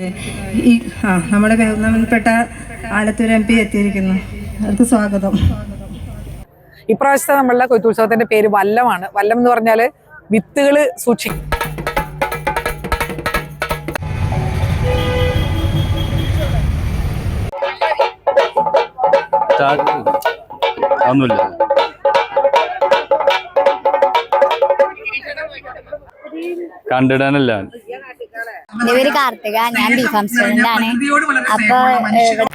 ഈ ആ നമ്മുടെ ബഹുമാനപ്പെട്ട ആലത്തൂർ എം പി എത്തിയിരിക്കുന്നു. അവർക്ക് സ്വാഗതം. ഇപ്രാവശ്യത്തെ നമ്മളുടെ കൊയ്ത്തുത്സവത്തിന്റെ പേര് വല്ലമാണ്. വല്ലം എന്ന് പറഞ്ഞാൽ വിത്തുകൾ സൂക്ഷി ഒന്നുമില്ല കണ്ടിടാനല്ല. എന്റെ പേര് കാർത്തിക ഞാൻ ബി ഫാം സ്റ്റുഡന്റ് ആണ്. അപ്പൊ ഇവിടെ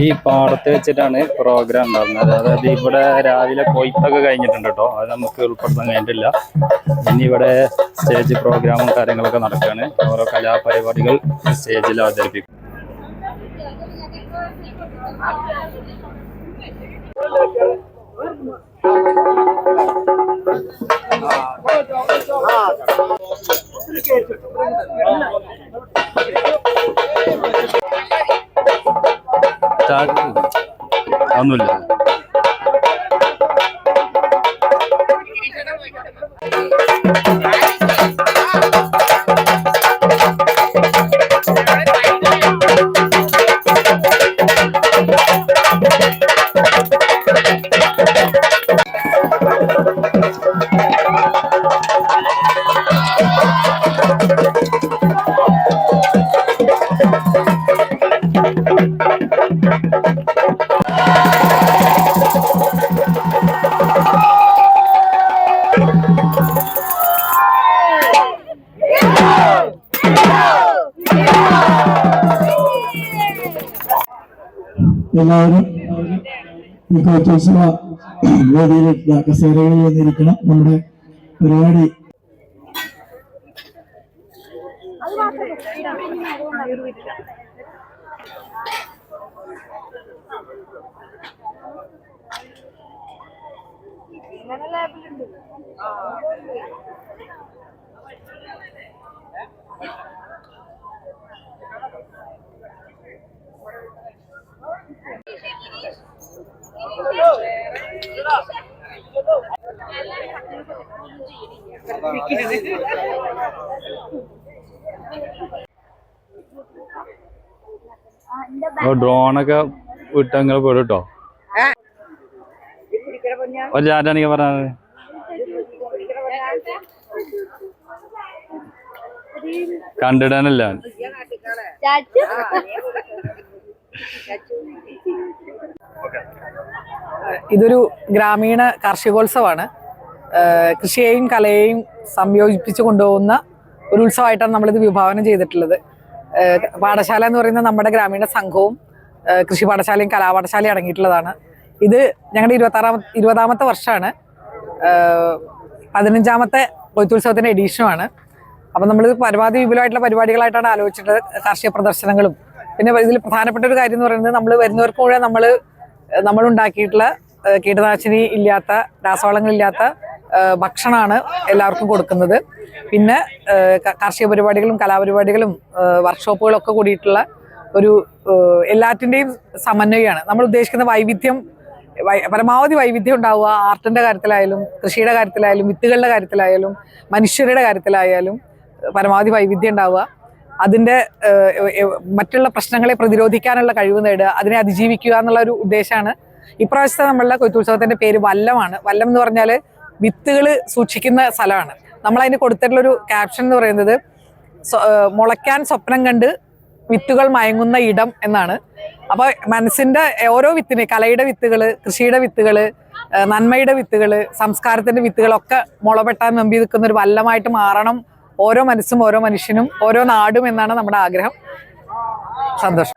ഈ പാടത്ത് വെച്ചിട്ടാണ് പ്രോഗ്രാം ഉണ്ടാകുന്നത് അതായത് ഇവിടെ രാവിലെ കൊയ്ത്തൊക്കെ കഴിഞ്ഞിട്ടുണ്ട് കേട്ടോ അത് നമുക്ക് ഉൾപ്പെടുത്താൻ കഴിഞ്ഞിട്ടില്ല. ഇനി ഇവിടെ സ്റ്റേജ് പ്രോഗ്രാമും കാര്യങ്ങളൊക്കെ നടക്കുകയാണ് ഓരോ കലാപരിപാടികൾ സ്റ്റേജിൽ അവതരിപ്പിക്കും. സ്റ്റാർട്ട് ഒന്നുമില്ല എല്ലാവരും ഈ കോച്ചോത്സവ വേദിയിലേക്ക് കസേരകളിൽ വന്നിരിക്കണം നമ്മുടെ പരിപാടി അപ്പൊ ഡ്രോണൊക്കെ വിട്ടങ്ങൾ പെടും കേട്ടോ ഒരു ചാറ്റാണെങ്കിൽ പറഞ്ഞത് കണ്ടിടാനല്ല. ഇതൊരു ഗ്രാമീണ കാർഷികോത്സവമാണ് കൃഷിയെയും കലയെയും സംയോജിപ്പിച്ച് കൊണ്ടുപോകുന്ന ഒരു ഉത്സവമായിട്ടാണ് നമ്മളിത് വിഭാവനം ചെയ്തിട്ടുള്ളത്. പാഠശാല എന്ന് പറയുന്നത് നമ്മുടെ ഗ്രാമീണ സംഘവും കൃഷി പാഠശാലയും കലാപാഠശാലയും അടങ്ങിയിട്ടുള്ളതാണ്. ഇത് ഞങ്ങളുടെ ഇരുപത്താറാമ ഇരുപതാമത്തെ വർഷമാണ്. പതിനഞ്ചാമത്തെ കൊയ്ത്തുത്സവത്തിന്റെ എഡീഷനുമാണ്. അപ്പം നമ്മൾ പരമാവധി വിപുലമായിട്ടുള്ള പരിപാടികളായിട്ടാണ് ആലോചിച്ചിട്ടുള്ളത്. കാർഷിക പ്രദർശനങ്ങളും. പിന്നെ ഇതിൽ പ്രധാനപ്പെട്ട ഒരു കാര്യം എന്ന് പറയുന്നത് നമ്മൾ വരുന്നവർക്ക് മുഴുവൻ നമ്മൾ നമ്മളുണ്ടാക്കിയിട്ടുള്ള കീടനാശിനി ഇല്ലാത്ത രാസവളങ്ങളില്ലാത്ത ഭക്ഷണമാണ് എല്ലാവർക്കും കൊടുക്കുന്നത്. പിന്നെ കാർഷിക പരിപാടികളും കലാപരിപാടികളും വർക്ക്ഷോപ്പുകളും ഒക്കെ കൂടിയിട്ടുള്ള ഒരു എല്ലാറ്റിന്റെയും സമന്വയമാണ്. നമ്മൾ ഉദ്ദേശിക്കുന്ന വൈവിധ്യം പരമാവധി വൈവിധ്യം ഉണ്ടാവുക. ആർട്ടിന്റെ കാര്യത്തിലായാലും കൃഷിയുടെ കാര്യത്തിലായാലും വിത്തുകളുടെ കാര്യത്തിലായാലും മനുഷ്യരുടെ കാര്യത്തിലായാലും പരമാവധി വൈവിധ്യം ഉണ്ടാവുക. ഏഹ്, മറ്റുള്ള പ്രശ്നങ്ങളെ പ്രതിരോധിക്കാനുള്ള കഴിവ് നേടുക അതിനെ അതിജീവിക്കുക എന്നുള്ള ഒരു ഉദ്ദേശമാണ്. ഇപ്രാവശ്യത്തെ നമ്മളുടെ കൊയ്ത്തുത്സവത്തിന്റെ പേര് വല്ലമാണ്. വല്ലം എന്ന് പറഞ്ഞാൽ വിത്തുകൾ സൂക്ഷിക്കുന്ന സ്ഥലമാണ്. നമ്മൾ അതിന് കൊടുത്തിട്ടുള്ള ഒരു ക്യാപ്ഷൻ എന്ന് പറയുന്നത് മുളയ്ക്കാൻ സ്വപ്നം കണ്ട് വിത്തുകൾ മയങ്ങുന്ന ഇടം എന്നാണ്. അപ്പോൾ മനസ്സിന്റെ ഓരോ വിത്തിനെ കലയുടെ വിത്തുകൾ കൃഷിയുടെ വിത്തുകൾ നന്മയുടെ വിത്തുകൾ സംസ്കാരത്തിന്റെ വിത്തുകളൊക്കെ മുളപെട്ടാൻ നമ്പി നിൽക്കുന്ന ഒരു വല്ലമായിട്ട് മാറണം ഓരോ മനസ്സും ഓരോ മനുഷ്യനും ഓരോ നാടും എന്നാണ് നമ്മുടെ ആഗ്രഹം. സന്തോഷം.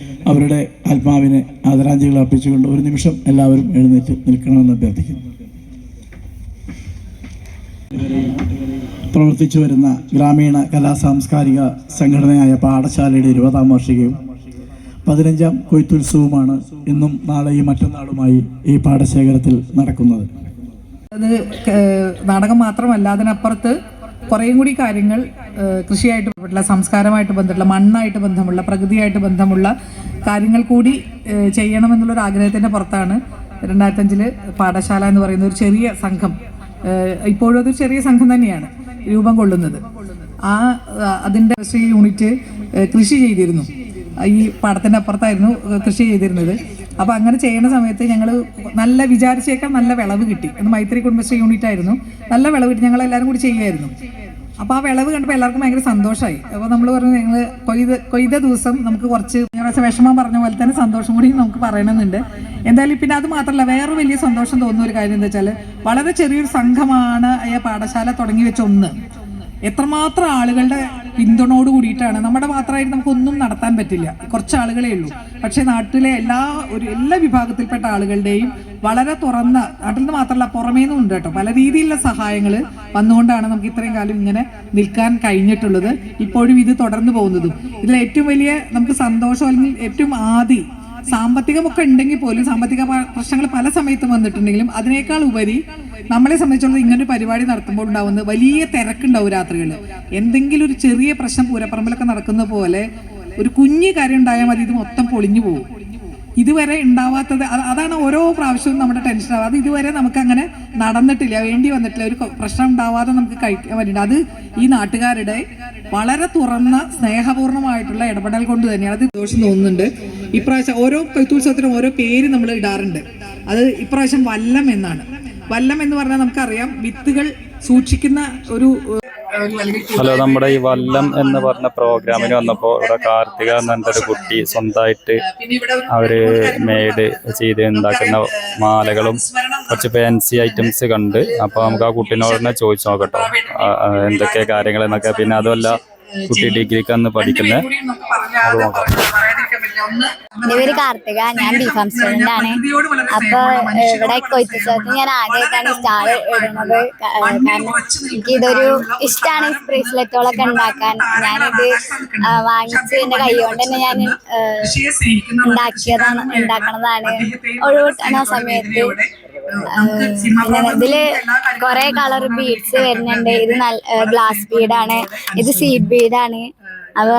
അർപ്പിച്ചുകൊണ്ട് ഒരു നിമിഷം എല്ലാവരും എഴുന്നേറ്റ് നിൽക്കണമെന്ന് അഭ്യർത്ഥിക്കുന്നു. പ്രവർത്തിച്ചു വരുന്ന ഗ്രാമീണ കലാ സാംസ്കാരിക സംഘടനയായ പാഠശാലയുടെ ഇരുപതാം വാർഷികയും പതിനഞ്ചാം കൊയ്ത്തുത്സവമാണ് ഇന്നും നാളെയും മറ്റന്നാളുമായി ഈ പാടശേഖരത്തിൽ നടക്കുന്നത്. അത് നാടകം മാത്രമല്ല അതിനപ്പുറത്ത് കുറേയും കൂടി കാര്യങ്ങൾ കൃഷിയായിട്ട് ബന്ധപ്പെട്ടുള്ള സംസ്കാരമായിട്ട് ബന്ധമുള്ള മണ്ണായിട്ട് ബന്ധമുള്ള പ്രകൃതിയായിട്ട് ബന്ധമുള്ള കാര്യങ്ങൾ കൂടി ചെയ്യണമെന്നുള്ളൊരു ആഗ്രഹത്തിന്റെ പുറത്താണ് രണ്ടായിരത്തഞ്ചിൽ പാഠശാല എന്ന് പറയുന്ന ഒരു ചെറിയ സംഘം. ഇപ്പോഴും അതൊരു ചെറിയ സംഘം തന്നെയാണ് രൂപം കൊള്ളുന്നത്. ആ, അതിന്റെ കൃഷി യൂണിറ്റ് കൃഷി ചെയ്തിരുന്നു. ഈ പാടത്തിന്റെ അപ്പുറത്തായിരുന്നു കൃഷി ചെയ്തിരുന്നത്. അപ്പോൾ അങ്ങനെ ചെയ്യുന്ന സമയത്ത് ഞങ്ങൾ നല്ല വിചാരിച്ചേക്കാൾ നല്ല വിളവ് കിട്ടി. അത് മൈത്രി കുടുംബശ്രീ യൂണിറ്റ് ആയിരുന്നു നല്ല വിളവ് കിട്ടി. ഞങ്ങൾ എല്ലാവരും കൂടി ചെയ്യുമായിരുന്നു അപ്പോൾ ആ വിളവ് കണ്ടപ്പോൾ എല്ലാവർക്കും ഭയങ്കര സന്തോഷമായി അപ്പോൾ നമ്മൾ പറഞ്ഞു ഞങ്ങൾ കൊയ്ത് കൊയ്ത ദിവസം നമുക്ക് കുറച്ച് ഞാൻ കുറച്ച് വിഷമം പറഞ്ഞ പോലെ തന്നെ സന്തോഷം കൂടി നമുക്ക് പറയണമെന്നുണ്ട്. എന്തായാലും പിന്നെ അത് മാത്രമല്ല വേറെ വലിയ സന്തോഷം തോന്നുന്ന ഒരു കാര്യം എന്താ വെച്ചാൽ വളരെ ചെറിയൊരു സംഘമാണ് പാഠശാല തുടങ്ങി വെച്ച ഒന്ന്. എത്രമാത്രം ആളുകളുടെ പിന്തുണയോട് കൂടിയിട്ടാണ്. നമ്മുടെ മാത്രമായിട്ട് നമുക്കൊന്നും നടത്താൻ പറ്റില്ല. കുറച്ച് ആളുകളേ ഉള്ളൂ. പക്ഷേ നാട്ടിലെ എല്ലാ ഒരു എല്ലാ വിഭാഗത്തിൽപ്പെട്ട ആളുകളുടെയും വളരെ തുറന്ന നാട്ടിൽ നിന്ന് മാത്രമല്ല പുറമേ നിന്നും ഉണ്ട് കേട്ടോ. പല രീതിയിലുള്ള സഹായങ്ങൾ വന്നുകൊണ്ടാണ് നമുക്ക് ഇത്രയും കാലം ഇങ്ങനെ നിൽക്കാൻ കഴിഞ്ഞിട്ടുള്ളത്. ഇപ്പോഴും ഇത് തുടർന്നു പോകുന്നതും. ഇതിൽ ഏറ്റവും വലിയ നമുക്ക് സന്തോഷം അല്ലെങ്കിൽ ഏറ്റവും ആദി സാമ്പത്തികമൊക്കെ ഉണ്ടെങ്കിൽ പോലും സാമ്പത്തിക പ്രശ്നങ്ങൾ പല സമയത്തും വന്നിട്ടുണ്ടെങ്കിലും അതിനേക്കാൾ ഉപരി നമ്മളെ സംബന്ധിച്ചിടത്തോളം ഇങ്ങനൊരു പരിപാടി നടത്തുമ്പോൾ ഉണ്ടാവുന്ന വലിയ തിരക്കുണ്ടാവും രാത്രികളിൽ എന്തെങ്കിലും ഒരു ചെറിയ പ്രശ്നം പൂരപ്പറമ്പിലൊക്കെ നടക്കുന്ന പോലെ ഒരു കുഞ്ഞു കാര്യം ഉണ്ടായാൽ മതി ഇത് മൊത്തം പൊളിഞ്ഞു പോകും ഇതുവരെ ഉണ്ടാവാത്തത് അതാണ് ഓരോ പ്രാവശ്യവും നമ്മുടെ ടെൻഷൻ ആവാതെ ഇതുവരെ നമുക്ക് അങ്ങനെ നടന്നിട്ടില്ല. വേണ്ടി വന്നിട്ടില്ല. ഒരു പ്രശ്നം ഉണ്ടാവാതെ നമുക്ക് കഴിക്കാൻ പറ്റില്ല അത് ഈ നാട്ടുകാരുടെ വളരെ തുറന്ന സ്നേഹപൂർണമായിട്ടുള്ള ഇടപെടൽ കൊണ്ട് തന്നെയാണ്. അത് ദോഷം തോന്നുന്നുണ്ട്. ഇപ്രാവശ്യം ഓരോ കൈത്തുത്സവത്തിനും ഓരോ പേര് നമ്മൾ ഇടാറുണ്ട്. അത് ഇപ്രാവശ്യം വല്ലം എന്നാണ്. വല്ലം എന്ന് പറഞ്ഞാൽ നമുക്കറിയാം വിത്തുകൾ സൂക്ഷിക്കുന്ന ഒരു ഹലോ നമ്മുടെ ഈ വല്ലം എന്ന് പറഞ്ഞ പ്രോഗ്രാമിന് വന്നപ്പോൾ ഇവിടെ കാർത്തിക എന്നൊരു കുട്ടി സ്വന്തമായിട്ട് അവർ മെയ്ഡ് ചെയ്ത് ഉണ്ടാക്കുന്ന മാലകളും കുറച്ച് ഫാൻസി ഐറ്റംസ് കണ്ട്. അപ്പോൾ നമുക്ക് ആ കുട്ടീനോട് തന്നെ ചോദിച്ചു നോക്കട്ടോ. എന്തൊക്കെ കാര്യങ്ങൾ എന്നൊക്കെ പിന്നെ അതുമല്ല കുട്ടി ഡിഗ്രിക്ക് അന്ന് പഠിക്കുന്നത് അത് നോക്കാം. എന്റെ പേര് കാർത്തിക ഞാൻ ബി ഫാം സ്റ്റുഡന്റ് ആണ് അപ്പൊ ഇവിടെ സ്ഥലത്ത് ഞാൻ ആദ്യമായിട്ടാണ് സ്റ്റാർ ഇടുന്നത്. കാരണം എനിക്ക് ഇതൊരു ഇഷ്ടമാണ് ബ്രേസ്ലെറ്റുകളൊക്കെ ഉണ്ടാക്കാൻ. ഞാനിത് വാങ്ങിച്ച് എന്റെ കൈ കൊണ്ട് തന്നെ ഞാൻ ഉണ്ടാക്കിയതാണ് ഉണ്ടാക്കണതാണ് ഒഴിവിട്ടണ സമയത്ത് ഇതിൽ കുറെ കളർ ബീഡ്സ് വരുന്നുണ്ട്. ഇത് നല്ല ഗ്ലാസ് ബീഡാണ്. ഇത് സീഡ് ബീഡാണ്. അവ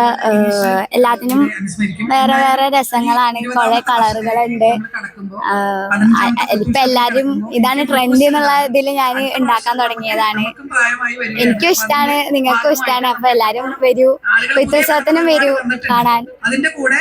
എല്ലാത്തിനും വേറെ വേറെ രസങ്ങളാണ്. കുറെ കളറുകളുണ്ട് ഇപ്പൊ എല്ലാരും ഇതാണ് ട്രെൻഡ് എന്നുള്ള ഇതിൽ ഞാൻ ഉണ്ടാക്കാൻ തുടങ്ങിയതാണ്. എനിക്കും ഇഷ്ടമാണ് നിങ്ങൾക്കും ഇഷ്ടമാണ് അപ്പൊ എല്ലാരും വരൂ. കൊയ്ത്തുത്സവത്തിനും വരൂ. കാണാൻ. അതിന്റെ കൂടെ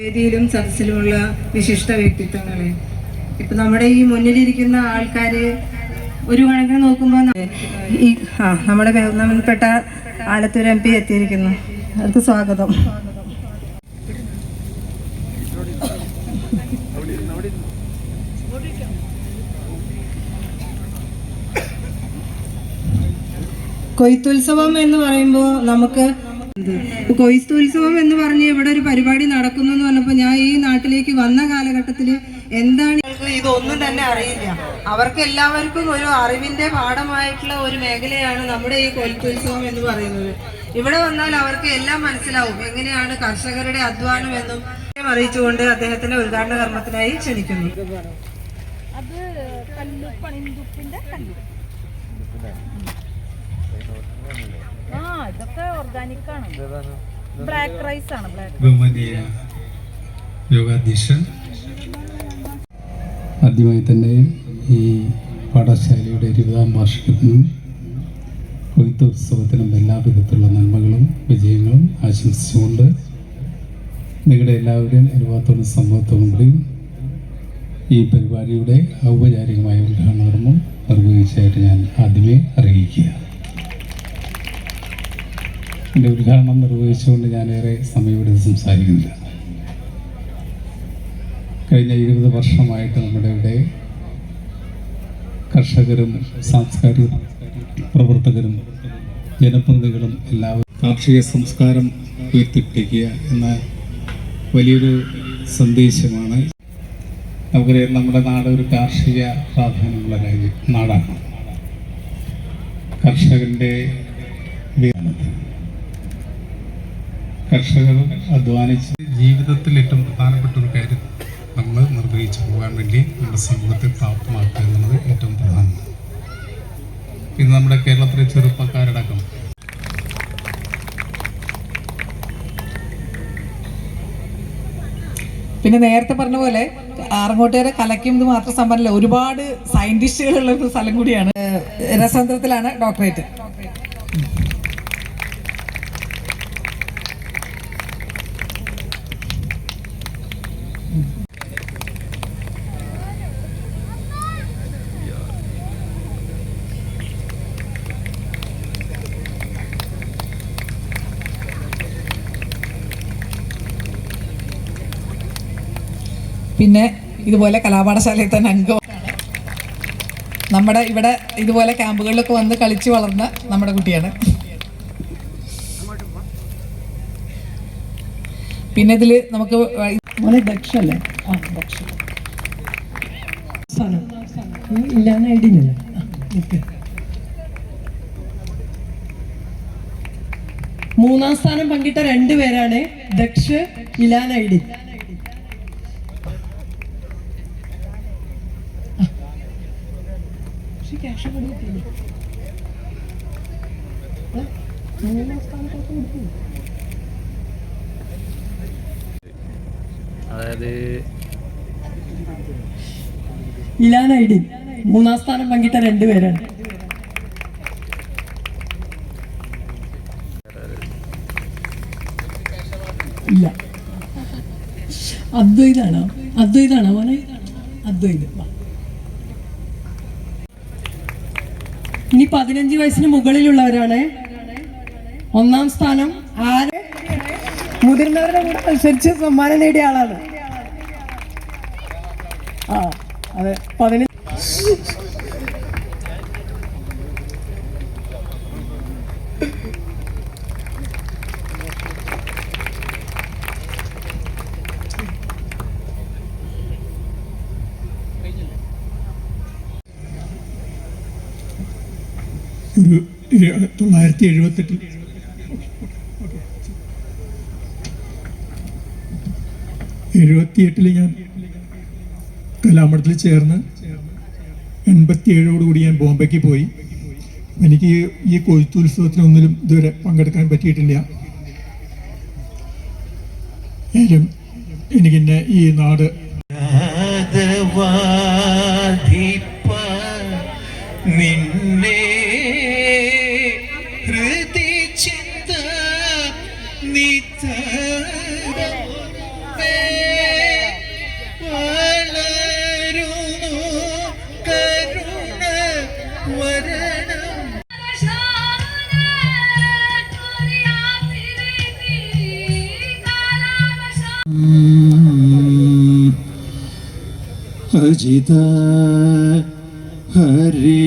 വേദിയിലും സദസ്സിലുമുള്ള വിശിഷ്ട വ്യക്തിത്വങ്ങളെ. ഇപ്പൊ നമ്മുടെ ഈ മുന്നിലിരിക്കുന്ന ആൾക്കാര് ഒരു കണക്കിന് നോക്കുമ്പോൾ ഈ ആ നമ്മുടെ ബഹുമാനപ്പെട്ട ആലത്തൂർ എം പി എത്തിയിരിക്കുന്നു. അവർക്ക് സ്വാഗതം. കൊയ്ത്തുത്സവം എന്ന് പറയുമ്പോൾ നമുക്ക് കൊയ്ത്തുത്സവം എന്ന് പറഞ്ഞ് ഇവിടെ ഒരു പരിപാടി നടക്കുന്നു എന്ന് പറഞ്ഞപ്പോൾ ഞാൻ ഈ നാട്ടിലേക്ക് വന്ന കാലഘട്ടത്തിൽ എന്താണ് ഇതൊന്നും തന്നെ അറിയില്ല. അവർക്ക് എല്ലാവർക്കും ഒരു അറിവിന്റെ പാഠമായിട്ടുള്ള ഒരു മേഖലയാണ് നമ്മുടെ ഈ കൊയ്ത്തുത്സവം എന്ന് പറയുന്നത്. ഇവിടെ വന്നാൽ അവർക്ക് എല്ലാം മനസ്സിലാവും. എങ്ങനെയാണ് കർഷകരുടെ അധ്വാനം എന്നും അറിയിച്ചുകൊണ്ട് അദ്ദേഹത്തിന്റെ ഉദ്ഘാടന കർമ്മത്തിനായി ക്ഷണിക്കുന്നു ബഹുമാനീയ യോഗാധ്യക്ഷൻ. ആദ്യമായി തന്നെ ഈ പാഠശാലയുടെ ഇരുപതാം വാർഷികത്തിനും കൊയ്ത്തുത്സവത്തിനും എല്ലാവിധത്തിലുള്ള നന്മകളും വിജയങ്ങളും ആശംസിച്ചുകൊണ്ട് നിങ്ങളുടെ എല്ലാവരുടെയും അനുഭവത്തോടും സമ്മതത്തോടും കൂടി ഈ പരിപാടിയുടെ ഔപചാരികമായ ഉദ്ഘാടനകർമ്മം നിർവഹിച്ചതായിട്ട് ഞാൻ ആദ്യമേ അറിയിക്കുക എന്റെ ഉദ്ഘാടനം നിർവഹിച്ചുകൊണ്ട് ഞാനേറെ സമയം ഇവിടെ സംസാരിക്കുന്നില്ല. കഴിഞ്ഞ ഇരുപത് വർഷമായിട്ട് നമ്മുടെ ഇവിടെ കർഷകരും സാംസ്കാരിക പ്രവർത്തകരും ജനപ്രതിനിധികളും എല്ലാവരും കാർഷിക സംസ്കാരം ഉയർത്തിപ്പിടിക്കുക എന്ന വലിയൊരു സന്ദേശമാണ്. നമുക്കറിയാം നമ്മുടെ നാട് ഒരു കാർഷിക പ്രാധാന്യമുള്ള രാജ്യം നാടാണ്. കർഷകന്റെ കർഷകർ അധ്വാനിച്ച് ജീവിതത്തിൽ ഏറ്റവും പ്രധാനപ്പെട്ട ഒരു കാര്യം നമ്മൾ നിർവഹിച്ചു പോകാൻ വേണ്ടി നമ്മുടെ സമൂഹത്തെ പ്രാപ്തമാക്കുക എന്നുള്ളത് ഏറ്റവും പ്രധാനമാണ് ഇന്ന് നമ്മുടെ കേരളത്തിലെ ചെറുപ്പക്കാരടക്കം പിന്നെ നേരത്തെ പറഞ്ഞ പോലെ ആറങ്ങോട്ടുകാരെ ഇത് മാത്രം സമ്പന്നല്ല ഒരുപാട് സയന്റിസ്റ്റുകളുള്ള ഒരു സ്ഥലം കൂടിയാണ് രസതന്ത്രത്തിലാണ് ഡോക്ടറേറ്റ് പിന്നെ ഇതുപോലെ കലാപാഠശാലയിൽ തന്നെ അംഗമാണ് നമ്മുടെ ഇവിടെ ഇതുപോലെ ക്യാമ്പുകളിലൊക്കെ വന്ന് കളിച്ച് വളർന്ന നമ്മുടെ കുട്ടിയാണ്. പിന്നെ ഇതിൽ നമുക്ക് മൂന്നാം സ്ഥാനം പങ്കിട്ട രണ്ടുപേരാണ് ദക്ഷ് ഇലാൻ ഐഡി ഇലാൻ ഐഡിൻ മൂന്നാം സ്ഥാനം പങ്കിട്ട രണ്ടുപേരാണ് ഇല്ല. അദ്വൈതാണോ. അദ്വൈതാണോ മോനെ. അദ്വൈത് വാ. ഇനി പതിനഞ്ച് വയസ്സിന് മുകളിലുള്ളവരാണ്. ഒന്നാം സ്ഥാനം ആര്? മുതിർന്നവരുടെ കൂടെ മത്സരിച്ച് സമ്മാനം നേടിയ ആളാണ്. ആ അതെ പതിനഞ്ച് ഒരു ഇരു- തൊള്ളായിരത്തി എഴുപത്തെട്ടിൽ എഴുപത്തിയെട്ടിൽ ഞാൻ കലാമണ്ഡലത്തിൽ ചേർന്ന് എൺപത്തിയേഴോടുകൂടി ഞാൻ ബോംബെക്ക് പോയി. എനിക്ക് ഈ- കൊയ്ത്തുത്സവത്തിനൊന്നിലും ഇതുവരെ പങ്കെടുക്കാൻ പറ്റിയിട്ടില്ല. എനിക്കെന്നെ ഈ നാട് അജിത ഹരേ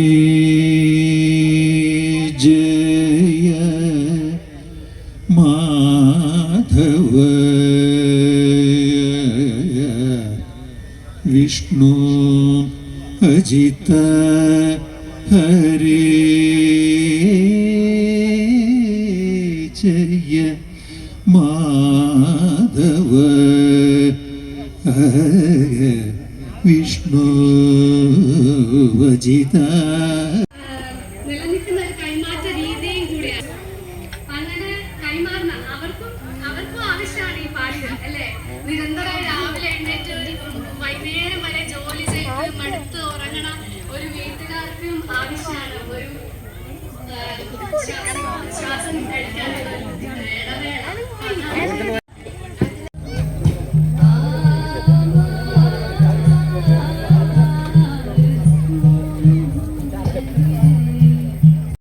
ജയ മാധവ വിഷ്ണു അജിത ഹരേ Judita